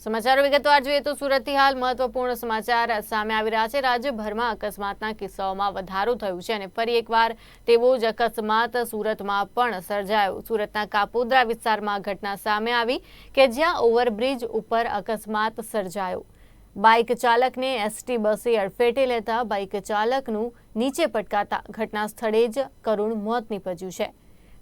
સમાચારો વિગતવાર જોઈએ તો સુરતથી હાલ મહત્વપૂર્ણ સમાચાર સામે આવી રહ્યા છે. રાજ્યભરમાં અકસ્માતના કિસ્સાઓમાં વધારો થયો છે અને ફરી એકવાર તેવો જ અકસ્માત સુરતમાં પણ સર્જાયો. સુરતના કાપોદ્રા વિસ્તારમાં ઘટના સામે આવી કે જ્યાં ઓવરબ્રિજ ઉપર અકસ્માત સર્જાયો. બાઇક ચાલકને એસટી બસે અડફેટે લેતા બાઇક ચાલકનું નીચે પટકાતા ઘટના સ્થળે જ કરુણ મોત નીપજ્યું છે.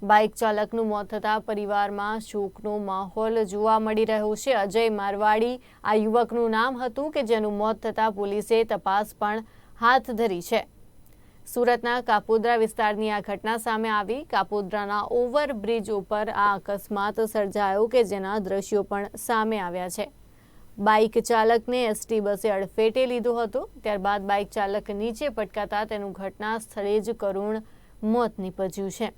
બાઇક ચાલકનું મોત થતાં પરિવારમાં શોકનો માહોલ જોવા મળી રહ્યો છે. અજય મારવાડી, આ યુવકનું નામ હતું કે જેનું મોત થતાં પોલીસે તપાસ પણ હાથ ધરી છે. સુરતના કાપોદ્રા વિસ્તારની આ ઘટના સામે આવી. કાપોદ્રાના ઓવરબ્રિજ ઉપર આ અકસ્માત સર્જાયો કે જેના દ્રશ્યો પણ સામે આવ્યા છે. બાઇક ચાલકને એસટી બસે અડફેટે લીધો હતો. ત્યારબાદ બાઇક ચાલક નીચે પટકાતા તેનું ઘટના સ્થળે જ કરુણ મોત નીપજ્યું છે.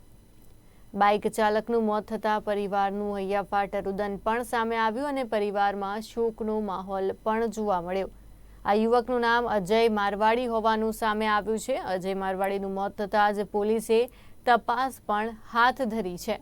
બાઇક ચાલકનું મોત થતાં પરિવારનું હૈયાફાટ રુદન પણ સામે આવ્યું અને પરિવારમાં શોકનો માહોલ પણ જોવા મળ્યો. આ યુવકનું નામ અજય મારવાડી હોવાનું સામે આવ્યું છે. અજય મારવાડીનું મોત થતાં જ પોલીસે તપાસ પણ હાથ ધરી છે.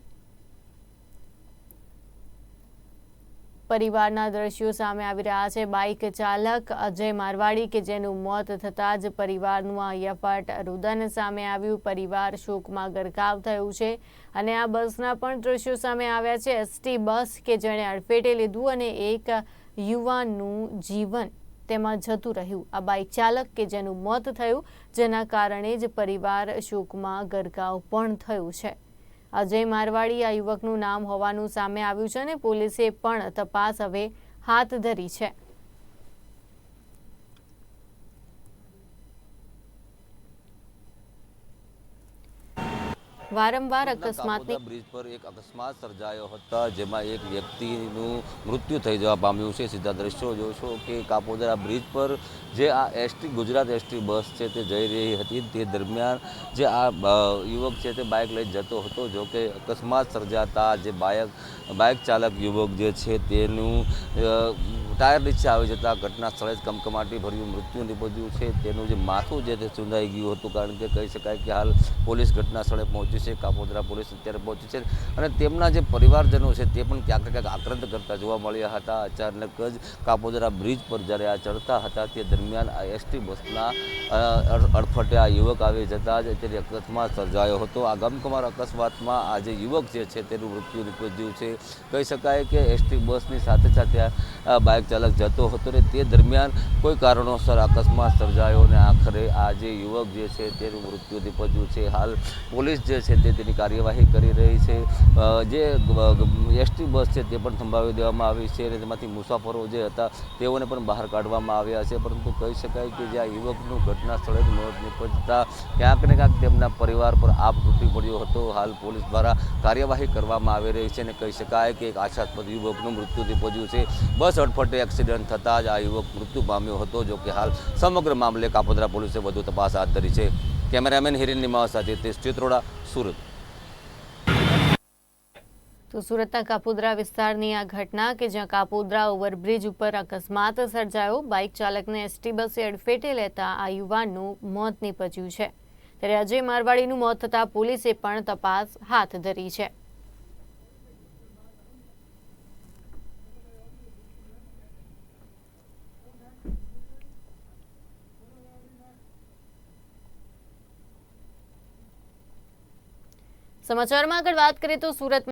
પરિવારના દ્રશ્યો સામે આવી રહ્યા છે. બાઇક ચાલક અજય મારવાડી કે જેનું મોત થતાં જ પરિવારનું આ યફાટ રુદન સામે આવ્યું. પરિવાર શોકમાં ગરકાવ થયું છે અને આ બસના પણ દ્રશ્યો સામે આવ્યા છે. એસટી બસ કે જેણે અડફેટે લીધું અને એક યુવાનનું જીવન તેમાં જતું રહ્યું. આ બાઇક ચાલક કે જેનું મોત થયું, જેના કારણે જ પરિવાર શોકમાં ગરકાવ પણ થયું છે. અજય મારવાડી આ યુવકનું નામ હોવાનું સામે આવ્યું છે અને પોલીસે પણ તપાસ હવે હાથ ધરી છે. વારંવાર અકસ્માતની બ્રિજ પર એક અકસ્માત સર્જાયો હતો જેમાં એક વ્યક્તિનું મૃત્યુ થઈ જવા પામ્યું છે. સીધા દ્રશ્યો જોશો કે કાપોદરા બ્રિજ પર જે આ એસટી ગુજરાત એસટી બસ છે તે જઈ રહી હતી. તે દરમિયાન જે આ યુવક છે તે બાઇક લઈ જતો હતો જો કે અકસ્માત સર્જાતા જે બાઇક બાઇક ચાલક યુવક જે છે તેનું ટાયર નીચે આવી જતા ઘટના સ્થળે જ કમકમાટી ભર્યું, મૃત્યુ નિપજ્યું છે. તેનું જે માથું જે તે ચૂંધાઈ ગયું હતું, કારણ કે કહી શકાય કે હાલ પોલીસ ઘટના સ્થળે પહોંચી છે. કાપોદરા પોલીસ અત્યારે પહોંચી છે અને તેમના જે પરિવારજનો છે તે પણ ક્યાંક ક્યાંક આક્રંત કરતા જોવા મળ્યા હતા. અચાનક જ કાપોદરા બ્રિજ પર જ્યારે આ ચડતા હતા, તે દરમિયાન આ એસટી બસના અડ- અડફટે આ યુવક આવી જતા જ અત્યારે અકસ્માત સર્જાયો હતો. આ ગમકમાર અકસ્માતમાં આ જે યુવક જે છે તેનું મૃત્યુ નિપજ્યું છે. કહી શકાય કે એસટી બસની સાથે સાથે આ બાઇક ચાલક જતો હતો ને તે દરમિયાન કોઈ કારણોસર અકસ્માત સર્જાયો અને આખરે આ જે યુવક જે છે તેનું મૃત્યુ નિપજ્યું છે. હાલ પોલીસ જે છે તે તેની કાર્યવાહી કરી રહી છે. જે એસટી બસ છે તે પણ થંભાવી દેવામાં આવી છે અને તેમાંથી મુસાફરો જે હતા તેઓને પણ બહાર કાઢવામાં આવ્યા છે. પરંતુ કહી શકાય કે જે આ યુવકનું ઘટના સ્થળે મોત નિપજતા ક્યાંક ને ક્યાંક તેમના પરિવાર પર આપ તૂટી પડ્યો હતો. હાલ પોલીસ દ્વારા કાર્યવાહી કરવામાં આવી રહી છે અને કહી શકાય કે એક આશાસ્પદ યુવકનું મૃત્યુ નિપજ્યું છે. બસ અડફટે એક્સિડન્ટ થતાં જ આ યુવક મૃત્યુ પામ્યો હતો, જો કે હાલ સમગ્ર મામલે કાપોદ્રા પોલીસે વધુ તપાસ હાથ ધરી છે. કેમેરામેન હિરેન નિમાવા સાથે તેજ ચિત્રોડા, સુરત. તો સુરતના કાપોદ્રા વિસ્તારની આ ઘટના કે જ્યાં કાપોદ્રા ઓવરબ્રિજ ઉપર અકસ્માત સર્જાયો, બાઇક ચાલકને એસટી બસે અડફેટે લેતા આ યુવાનનું મોત નીપજ્યું છે. ત્યારે અજય મારવાડીનું મોત થતાં પોલીસે પણ તપાસ હાથ ધરી છે. સમાચારમાં આગળ વાત કરીએ તો સુરત